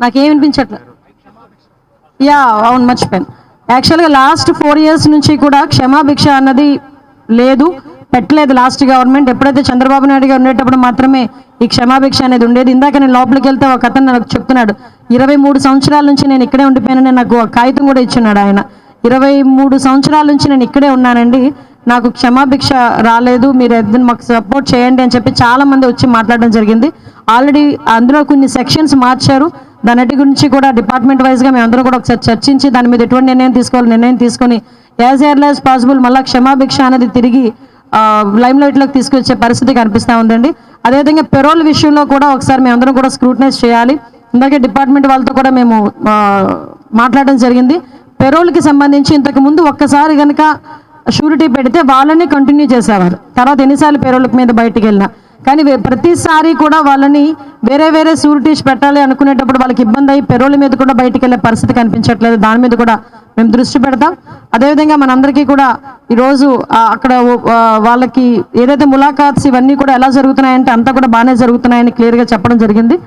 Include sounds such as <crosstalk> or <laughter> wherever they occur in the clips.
నాకేం యా అవును మర్చిపోయాను. యాక్చువల్గా లాస్ట్ ఫోర్ ఇయర్స్ నుంచి కూడా క్షమాభిక్ష అన్నది లేదు పెట్టలేదు లాస్ట్ గవర్నమెంట్ ఎప్పుడైతే చంద్రబాబు నాయుడు గారు ఉండేటప్పుడు మాత్రమే ఈ క్షమాభిక్ష అనేది ఉండేది. ఇందాక నేను లోపలికి వెళ్తే ఒక అతను నాకు చెప్తున్నాడు ఇరవై మూడు సంవత్సరాల నుంచి నేను ఇక్కడే ఉండిపోయానని నాకు కాగితం కూడా ఇచ్చున్నాడు ఆయన. ఇరవై మూడు సంవత్సరాల నుంచి నేను ఇక్కడే ఉన్నానండి. నాకు క్షమాభిక్ష రాలేదు. మీరు ఏదైనా మాకు సపోర్ట్ చేయండి అని చెప్పి చాలా మంది వచ్చి మాట్లాడడం జరిగింది. ఆల్రెడీ అందులో కొన్ని సెక్షన్స్ మార్చారు. దాని గురించి కూడా డిపార్ట్మెంట్ వైజ్గా మేము కూడా ఒకసారి చర్చించి దాని మీద ఎటువంటి నిర్ణయం తీసుకోవాలి నిర్ణయం తీసుకొని యాజ్ ఎర్లీ యాజ్ పాసిబుల్ మళ్ళీ క్షమాభిక్ష అనేది తిరిగి లైమ్ లైట్లోకి తీసుకొచ్చే పరిస్థితి కనిపిస్తూ ఉందండి. అదేవిధంగా పెరోల్ విషయంలో కూడా ఒకసారి మేము కూడా స్క్రూటనైజ్ చేయాలి. ఇందాకే డిపార్ట్మెంట్ వాళ్ళతో కూడా మేము మాట్లాడడం జరిగింది. పెరోల్కి సంబంధించి ఇంతకుముందు ఒక్కసారి కనుక షూరిటీ పెడితే వాళ్ళని కంటిన్యూ చేసేవారు. తర్వాత ఎన్నిసార్లు పెరోల్ మీద బయటకు వెళ్ళినా. కానీ ప్రతిసారి కూడా వాళ్ళని వేరే వేరే షూరిటీస్ పెట్టాలి అనుకునేటప్పుడు వాళ్ళకి ఇబ్బంది అయ్యి పెరోల్ మీద కూడా బయటికి వెళ్ళే పరిస్థితి కనిపించట్లేదు. దాని మీద కూడా మేము దృష్టి పెడతాం. అదేవిధంగా మనందరికీ కూడా ఈరోజు అక్కడ వాళ్ళకి ఏదైతే ములాఖాత్స్ ఇవన్నీ కూడా ఎలా జరుగుతున్నాయంటే అంతా కూడా బాగానే జరుగుతున్నాయని క్లియర్గా చెప్పడం జరిగింది.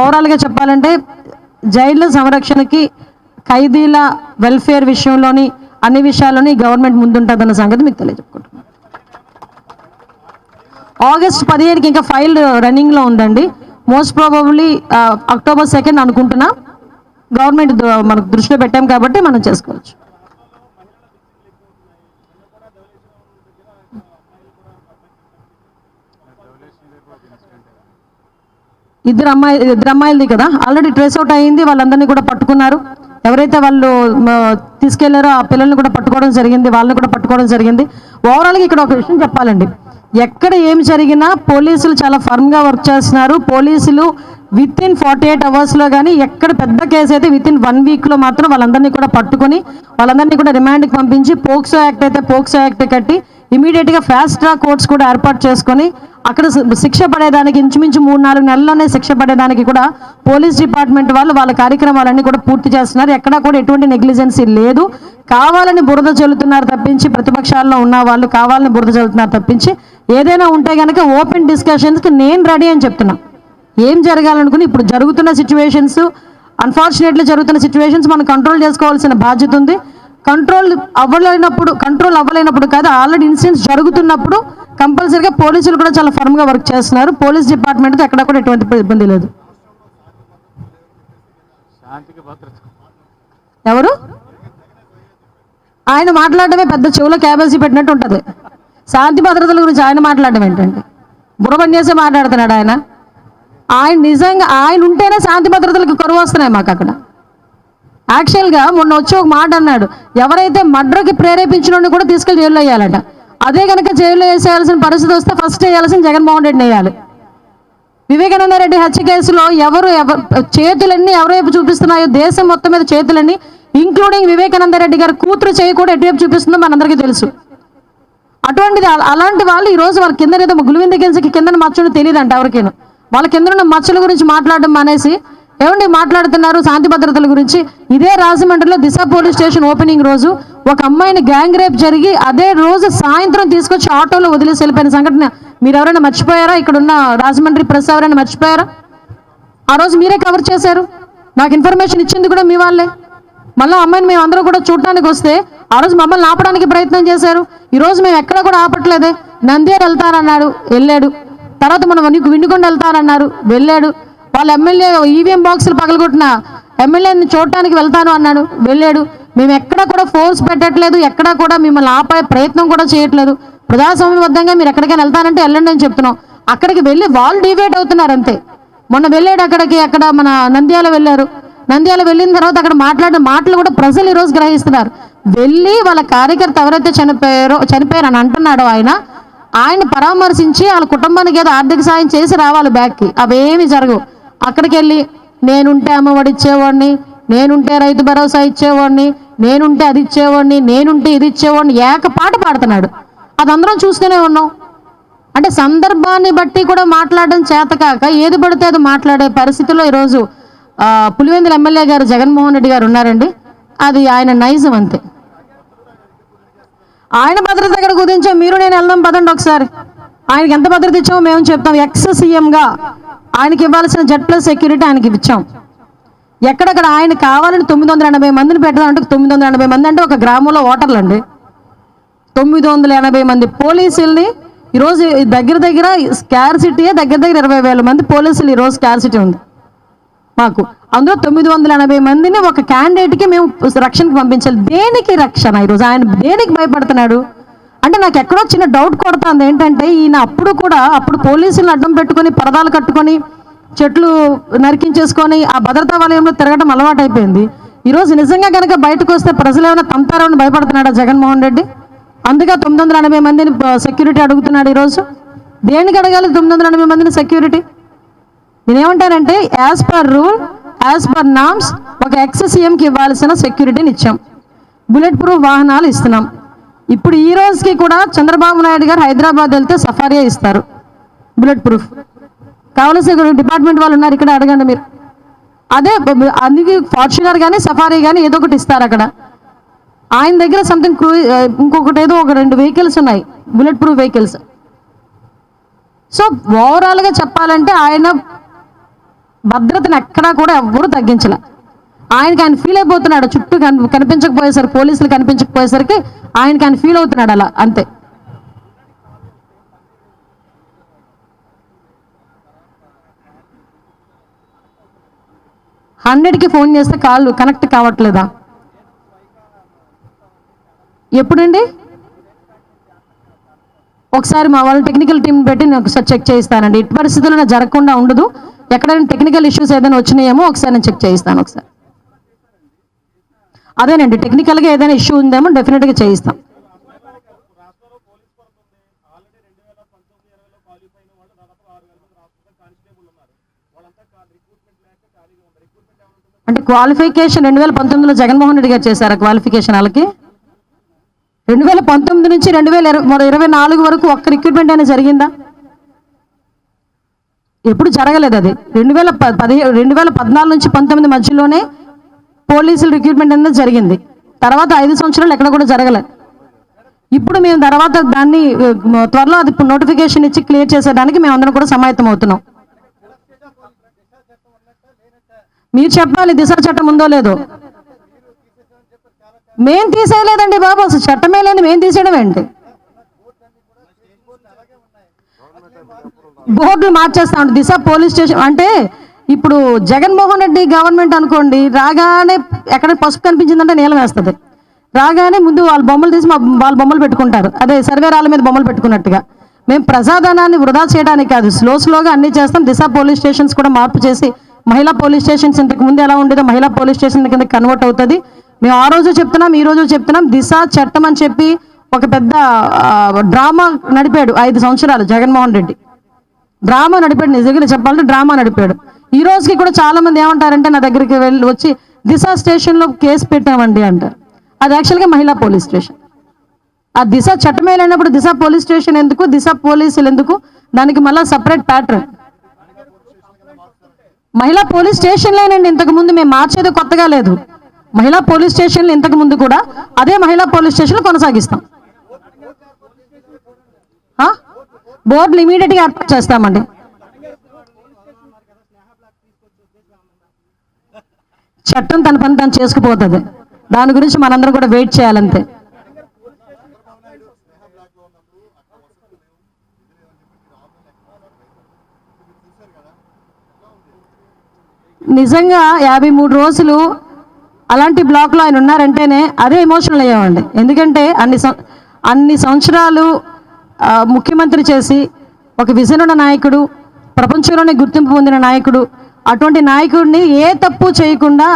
ఓవరాల్గా చెప్పాలంటే జైళ్ళ సంరక్షణకి ఖైదీల వెల్ఫేర్ విషయంలోని అన్ని విషయాల్లోని గవర్నమెంట్ ముందుంటుందన్న సంగతి మీకు తెలియజెప్పుకుంటున్నాను ఆగస్ట్ పదిహేనుకి ఇంకా ఫైల్ రన్నింగ్లో ఉందండి మోస్ట్ ప్రాబబ్లీ అక్టోబర్ సెకండ్ అనుకుంటున్నా. గవర్నమెంట్ మనకు దృష్టిలో పెట్టాం కాబట్టి మనం చేసుకోవచ్చు. ఇద్దరు అమ్మాయి ఇద్దరు అమ్మాయిలది కదా? ఆల్రెడీ ట్రేస్ అవుట్ అయ్యింది వాళ్ళందరినీ కూడా పట్టుకున్నారు. ఎవరైతే వాళ్ళు తీసుకెళ్ళారో ఆ పిల్లల్ని కూడా పట్టుకోవడం జరిగింది వాళ్ళని కూడా పట్టుకోవడం జరిగింది. ఓవరాల్గా ఇక్కడ ఒక విషయం చెప్పాలండి. ఎక్కడ ఏం జరిగినా పోలీసులు చాలా ఫర్మ్గా వర్క్ చేస్తున్నారు. పోలీసులు విత్ ఇన్ ఫార్టీ ఎయిట్ అవర్స్లో కానీ ఎక్కడ పెద్ద కేసు అయితే విత్ ఇన్ వన్ వీక్లో మాత్రం వాళ్ళందరినీ కూడా పట్టుకొని వాళ్ళందరినీ కూడా రిమాండ్కి పంపించి పోక్సో యాక్ట్ అయితే పోక్సో యాక్ట్ కట్టి ఇమీడియట్గా ఫాస్ట్ ట్రాక్ కోర్ట్స్ కూడా ఏర్పాటు చేసుకొని అక్కడ శిక్ష పడేదానికి ఇంచుమించు మూడు నాలుగు నెలల్లోనే శిక్ష పడేదానికి కూడా పోలీస్ డిపార్ట్మెంట్ వాళ్ళు వాళ్ళ కార్యక్రమాలన్నీ కూడా పూర్తి చేస్తున్నారు. ఎక్కడా కూడా ఎటువంటి నెగ్లిజెన్సీ లేదు. కావాలని బురద చల్లుతున్నారు తప్పించి ప్రతిపక్షాల్లో ఉన్న వాళ్ళు కావాలని బురద చల్లుతున్నారు తప్పించి ఏదైనా ఉంటే కనుక ఓపెన్ డిస్కషన్స్కి నేను రెడీ అని చెప్తున్నా. ఏం జరగాలనుకుని ఇప్పుడు జరుగుతున్న సిచ్యువేషన్స్ అన్ఫార్చునేట్లీ జరుగుతున్న సిచ్యువేషన్స్ మనం కంట్రోల్ చేసుకోవాల్సిన బాధ్యత ఉంది. కంట్రోల్ అవ్వలేనప్పుడు కంట్రోల్ అవ్వలేనప్పుడు కాదు ఆల్రెడీ ఇన్సిడెంట్స్ జరుగుతున్నప్పుడు కంపల్సరీగా పోలీసులు కూడా చాలా ఫర్మ్గా వర్క్ చేస్తున్నారు. పోలీస్ డిపార్ట్మెంట్తో ఎక్కడ కూడా ఎటువంటి ఇబ్బంది లేదు. ఎవరు? ఆయన మాట్లాడడమే పెద్ద చెవులో క్యాబేజీ పెట్టినట్టు ఉంటుంది. శాంతి భద్రతల గురించి ఆయన మాట్లాడడం ఏంటండి? బుర్రపన్యాసే మాట్లాడుతున్నాడు ఆయన. ఆయన నిజంగా ఆయన ఉంటేనే శాంతి భద్రతలకు కరువు వస్తున్నాయి మాకు అక్కడ. యాక్చువల్గా మొన్న వచ్చి ఒక మాట అన్నాడు. ఎవరైతే మడ్రకి ప్రేరేపించిన కూడా తీసుకెళ్ళి జైల్లో వేయాలట. అదే కనుక జైల్లో వేసేయాల్సిన పరిస్థితి వస్తే ఫస్ట్ వేయాల్సిన జగన్మోహన్ రెడ్డిని వేయాలి. వివేకానంద రెడ్డి హత్య కేసులో ఎవరు ఎవరు చేతులన్నీ ఎవరివైపు చూపిస్తున్నాయో దేశం మొత్తం మీద చేతులన్నీ ఇంక్లూడింగ్ వివేకానంద రెడ్డి గారి కూతురు చేయి కూడా ఎటువైపు చూపిస్తుందో మనందరికీ తెలుసు. అటువంటిది అలాంటి వాళ్ళు ఈ రోజు వాళ్ళ కింద ఏదో గులివింద గిల్సకి కింద మచ్చలు తెలియదంట ఎవరికైనా. వాళ్ళ కింద ఉన్న మచ్చల గురించి మాట్లాడడం అనేసి ఏమండి మాట్లాడుతున్నారు శాంతి భద్రతల గురించి? ఇదే రాజమండ్రిలో దిశ పోలీస్ స్టేషన్ ఓపెనింగ్ రోజు ఒక అమ్మాయిని గ్యాంగ్ రేప్ జరిగి అదే రోజు సాయంత్రం తీసుకొచ్చి ఆటోలో వదిలేసి వెళ్ళిపోయిన సంఘటన. మీరు ఎవరైనా మర్చిపోయారా? ఇక్కడ ఉన్న రాజమండ్రి ప్రెస్ ఎవరైనా మర్చిపోయారా? ఆ రోజు మీరే కవర్ చేశారు? నాకు ఇన్ఫర్మేషన్ ఇచ్చింది కూడా మీ వాళ్ళే. మళ్ళీ అమ్మాయిని మేము అందరూ కూడా చూడటానికి వస్తే ఆ రోజు మమ్మల్ని ఆపడానికి ప్రయత్నం చేశారు. ఈరోజు మేము ఎక్కడ కూడా ఆపట్లేదే. నంద్యాల వెళ్తారన్నాడు వెళ్ళాడు. తర్వాత మనం వని- విండుకొండ వెళ్ళాడు. వాళ్ళ ఎమ్మెల్యే ఈవీఎం బాక్సులు పగలగొట్టిన ఎమ్మెల్యేని చూడటానికి వెళ్తాను అన్నాడు వెళ్ళాడు. మేము ఎక్కడ కూడా ఫోర్స్ పెట్టట్లేదు ఎక్కడ కూడా మిమ్మల్ని ఆపే ప్రయత్నం కూడా చేయట్లేదు. ప్రజాస్వామ్యబద్ధంగా మీరు ఎక్కడికైనా వెళ్తానంటే వెళ్ళండి అని చెప్తున్నాం. అక్కడికి వెళ్ళి వాళ్ళు డివేట్ అవుతున్నారు అంతే. మొన్న వెళ్ళాడు అక్కడికి అక్కడ మన నంద్యాల వెళ్ళారు. నంద్యాల వెళ్ళిన తర్వాత అక్కడ మాట్లాడిన మాటలు కూడా ప్రజలు ఈరోజు గ్రహిస్తున్నారు. వెళ్ళి వాళ్ళ కార్యకర్త ఎవరైతే చనిపోయారో చనిపోయారు అని అంటున్నాడో ఆయన ఆయన పరామర్శించి వాళ్ళ కుటుంబానికి ఏదో ఆర్థిక సాయం చేసి రావాలి బ్యాక్కి. అవేమి జరగవు. అక్కడికి వెళ్ళి నేనుంటే అమ్మఒడి ఇచ్చేవాడిని నేనుంటే రైతు భరోసా ఇచ్చేవాడిని నేనుంటే అది ఇచ్చేవాడిని నేనుంటే ఇది ఇచ్చేవాడిని ఏక పాట పాడుతున్నాడు. అది అందరం చూస్తూనే ఉన్నాం. అంటే సందర్భాన్ని బట్టి కూడా మాట్లాడడం చేతకాక ఏది పడితే అది మాట్లాడే పరిస్థితిలో ఈరోజు పులివెందుల ఎమ్మెల్యే గారు జగన్మోహన్ రెడ్డి గారు ఉన్నారండి. అది ఆయన నైజం అంతే. ఆయన భద్రత దగ్గర కుదించాం మీరు నేను వెళ్దాం పదండి ఒకసారి. ఆయనకి ఎంత భద్రత ఇచ్చామో మేము చెప్తాం. ఎక్స్ సీఎంగా ఆయనకి ఇవ్వాల్సిన జెడ్ ప్లస్ సెక్యూరిటీ ఆయనకి ఇచ్చాం. ఎక్కడెక్కడ ఆయన కావాలని తొమ్మిది వందల ఎనభై మందిని పెట్టాలంటే తొమ్మిది వందల ఎనభై మంది అంటే ఒక గ్రామంలో ఓటర్లు అండి. తొమ్మిది వందల ఎనభై మంది పోలీసుల్ని ఈరోజు దగ్గర దగ్గర స్కార్సిటీయే దగ్గర దగ్గర ఇరవై వేల మంది పోలీసులు ఈరోజు స్కార్సిటీ ఉంది. మాకు. అందులో తొమ్మిది వందల ఎనభై మందిని ఒక క్యాండిడేట్కి మేము రక్షణకు పంపించాలి. దేనికి రక్షణ ఈరోజు? ఆయన దేనికి భయపడుతున్నాడు? అంటే నాకు ఎక్కడో చిన్న డౌట్ కొడుతుంది. ఏంటంటే ఈయన అప్పుడు కూడా అప్పుడు పోలీసులను అడ్డం పెట్టుకొని పరదాలు కట్టుకొని చెట్లు నరికించేసుకొని ఆ భద్రతా వలయంలో తిరగడం అలవాటు అయిపోయింది ఈరోజు నిజంగా కనుక బయటకు వస్తే ప్రజలు ఏమైనా తంతారని భయపడుతున్నాడా జగన్మోహన్ రెడ్డి? అందుకే తొమ్మిది వందల ఎనభై మందిని సెక్యూరిటీ అడుగుతున్నాడు ఈరోజు. దేనికి అడగాలి తొమ్మిది వందల ఎనభై మందిని సెక్యూరిటీ నేనేమంటానంటే as per rule as per norms ఒక ఎక్స్ సీఎంకి ఇవ్వాల్సిన సెక్యూరిటీని ఇచ్చాం. బుల్లెట్ ప్రూఫ్ వాహనాలు ఇస్తున్నాం. ఇప్పుడు ఈ రోజుకి కూడా చంద్రబాబు నాయుడు గారు హైదరాబాద్ వెళ్తే సఫారియా ఇస్తారు? బుల్లెట్ ప్రూఫ్ కావలసిన డిపార్ట్మెంట్ వాళ్ళు ఉన్నారు ఇక్కడ అడగండి మీరు. అదే అందుకే ఫార్చునర్ కానీ సఫారీ కానీ ఏదో ఒకటి ఇస్తారు అక్కడ. ఆయన దగ్గర సంథింగ్ క్రూ ఇంకొకటి ఏదో ఒక రెండు వెహికల్స్ ఉన్నాయి. బుల్లెట్ ప్రూఫ్ వెహికల్స్ సో ఓవరాల్గా చెప్పాలంటే ఆయన భద్రతను ఎక్కడా కూడా ఎవ్వరూ తగ్గించలే. ఆయనకి ఆయన ఫీల్ అయిపోతున్నాడు. చుట్టూ కనిపించకపోయేసరికి పోలీసులు కనిపించకపోయేసరికి ఆయనకి ఆయన ఫీల్ అవుతున్నాడు అలా. అంతే. హండ్రెడ్కి ఫోన్ చేస్తే కాళ్ళు కనెక్ట్ కావట్లేదా? ఎప్పుడండి? ఒకసారి మా వాళ్ళ టెక్నికల్ టీం పెట్టి నేను ఒకసారి చెక్ చేయిస్తానండి. ఇటు పరిస్థితుల్లో జరగకుండా ఉండదు. ఎక్కడైనా టెక్నికల్ ఇష్యూస్ ఏదైనా వచ్చినాయేమో ఒకసారి నేను చెక్ చేయిస్తాను ఒకసారి. అదేనండి టెక్నికల్గా ఏదైనా ఇష్యూ ఉందేమో డెఫినెట్గా చేయిస్తాం. అంటే క్వాలిఫికేషన్ రెండు వేల పంతొమ్మిదిలో జగన్మోహన్ రెడ్డి గారు చేశారా క్వాలిఫికేషన్ వాళ్ళకి? రెండు వేల పంతొమ్మిది నుంచి రెండు వేల ఇరవై ఇరవై నాలుగు వరకు ఒక్క రిక్రూట్మెంట్ అయినా జరిగిందా? ఎప్పుడు జరగలేదు అది. రెండు వేల ప- రెండు వేల పద్నాలుగు నుంచి పంతొమ్మిది మధ్యలోనే పోలీసులు రిక్రూట్మెంట్ అనేది జరిగింది. తర్వాత ఐదు సంవత్సరాలు ఎక్కడ కూడా జరగలేదు ఇప్పుడు మేము తర్వాత దాన్ని త్వరలో అది నోటిఫికేషన్ ఇచ్చి క్లియర్ చేసేదానికి మేము అందరం కూడా సమాయత్తం అవుతున్నాం. మీరు చెప్పాలి దిశ చట్టం ఉందో లేదో. మేం తీసేయలేదండి బాబు అసలు చట్టమే లేని మేం తీసేయడం ఏంటి? బోర్డులు మార్చేస్తాం దిశ పోలీస్ స్టేషన్. అంటే ఇప్పుడు జగన్మోహన్ రెడ్డి గవర్నమెంట్ అనుకోండి రాగానే ఎక్కడ పసుపు కనిపించిందంటే నీళ్ళ వేస్తుంది. రాగానే ముందు వాళ్ళ బొమ్మలు తీసి మా వాళ్ళ బొమ్మలు పెట్టుకుంటారు. అదే సర్వేరాల మీద బొమ్మలు పెట్టుకున్నట్టుగా. మేము ప్రజాధనాన్ని వృధా చేయడానికి కాదు స్లో స్లోగా అన్ని చేస్తాం. దిశ పోలీస్ స్టేషన్స్ కూడా మార్పు చేసి మహిళా పోలీస్ స్టేషన్స్ ఇంతకు ముందు ఎలా ఉండేదో మహిళా పోలీస్ స్టేషన్ కింద కన్వర్ట్ అవుతుంది. మేము ఆ రోజు చెప్తున్నాం ఈ రోజు చెప్తున్నాం. దిశ చట్టం అని చెప్పి ఒక పెద్ద డ్రామా నడిపాడు ఐదు సంవత్సరాలు జగన్మోహన్ రెడ్డి. డ్రామా నడిపాడు నిజంగా చెప్పాలంటే డ్రామా నడిపాడు. ఈ రోజుకి కూడా చాలా మంది ఏమంటారంటే నా దగ్గరికి వెళ్ళి వచ్చి దిశ స్టేషన్లో కేసు పెట్టామండి అంటారు. అది యాక్చువల్గా మహిళా పోలీస్ స్టేషన్. ఆ దిశ చట్టమే లేనప్పుడు దిశ పోలీస్ స్టేషన్ ఎందుకు దిశ పోలీసులు ఎందుకు దానికి మళ్ళీ సపరేట్ ప్యాటర్న్. మహిళా పోలీస్ స్టేషన్లేనండి ఇంతకు ముందు మేము మార్చేది కొత్తగా లేదు. మహిళా పోలీస్ స్టేషన్లు ఇంతకు ముందు కూడా అదే మహిళా పోలీస్ స్టేషన్లు కొనసాగిస్తాం ఆ? బోర్డులు ఇమీడియట్గా ఏర్పాటు చేస్తామండి. చట్టం తన పని తను చేసుకుపోతుంది. దాని గురించి మనందరం కూడా వెయిట్ చేయాలంతే. నిజంగా యాభై మూడు రోజులు అలాంటి బ్లాక్లో ఆయన ఉన్నారంటేనే అదే ఎమోషనల్ అయ్యామండి ఎందుకంటే అన్ని సం- అన్ని సంవత్సరాలు ముఖ్యమంత్రి చేసి ఒక విజన్ ఉన్న నాయకుడు ప్రపంచంలోనే గుర్తింపు పొందిన నాయకుడు అటువంటి నాయకుడిని ఏ తప్పు చేయకుండా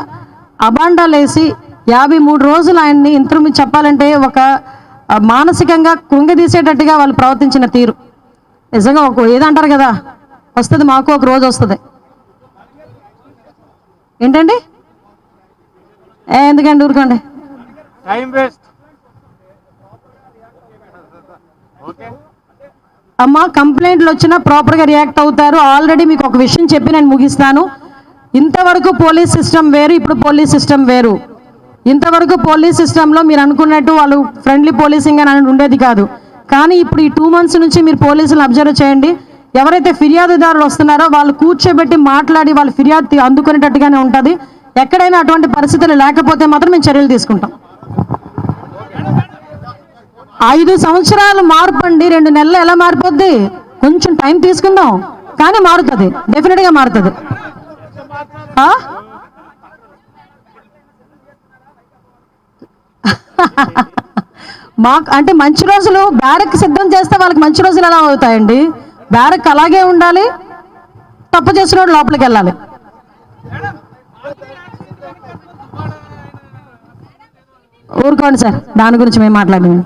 అబాండాలేసి యాభై మూడు రోజులు ఆయన్ని ఇంతకు చెప్పాలంటే ఒక మానసికంగా కృంగదీసేటట్టుగా వాళ్ళు ప్రవర్తించిన తీరు. నిజంగా ఒక ఏదంటారు కదా వస్తుంది మాకు ఒక రోజు వస్తుంది. ఏంటండి? ఏ ఎందుకండి ఊరుకోండి? టైం వేస్ట్ అమ్మ కంప్లైంట్లు వచ్చినా ప్రాపర్గా రియాక్ట్ అవుతారు. ఆల్రెడీ మీకు ఒక విషయం చెప్పి నేను ముగిస్తాను. ఇంతవరకు పోలీస్ సిస్టమ్ వేరు ఇప్పుడు పోలీస్ సిస్టమ్ వేరు. ఇంతవరకు పోలీస్ సిస్టంలో మీరు అనుకున్నట్టు వాళ్ళు ఫ్రెండ్లీ పోలీసింగ్ అని ఉండేది కాదు. కానీ ఇప్పుడు ఈ టూ మంత్స్ నుంచి మీరు పోలీసులు అబ్జర్వ్ చేయండి. ఎవరైతే ఫిర్యాదుదారులు వస్తున్నారో వాళ్ళు కూర్చోబెట్టి మాట్లాడి వాళ్ళ ఫిర్యాదు అందుకునేటట్టుగానే ఉంటుంది. ఎక్కడైనా అటువంటి పరిస్థితులు లేకపోతే మాత్రం మేము చర్యలు తీసుకుంటాం. ఐదు సంవత్సరాలు మార్పు అండి రెండు నెలలు ఎలా మారిపోద్ది? కొంచెం టైం తీసుకుందాం. కానీ మారుతుంది డెఫినెట్గా మారుతుంది. ఆ? <laughs> మాకు అంటే మంచి రోజులు బ్యారెక్ సిద్ధం చేస్తే వాళ్ళకి మంచి రోజులు ఎలా అవుతాయండి? బ్యారెక్ అలాగే ఉండాలి తప్పు చేసిన వాడు లోపలికి వెళ్ళాలి ఊరుకోండి సార్ దాని గురించి మేము మాట్లాడండి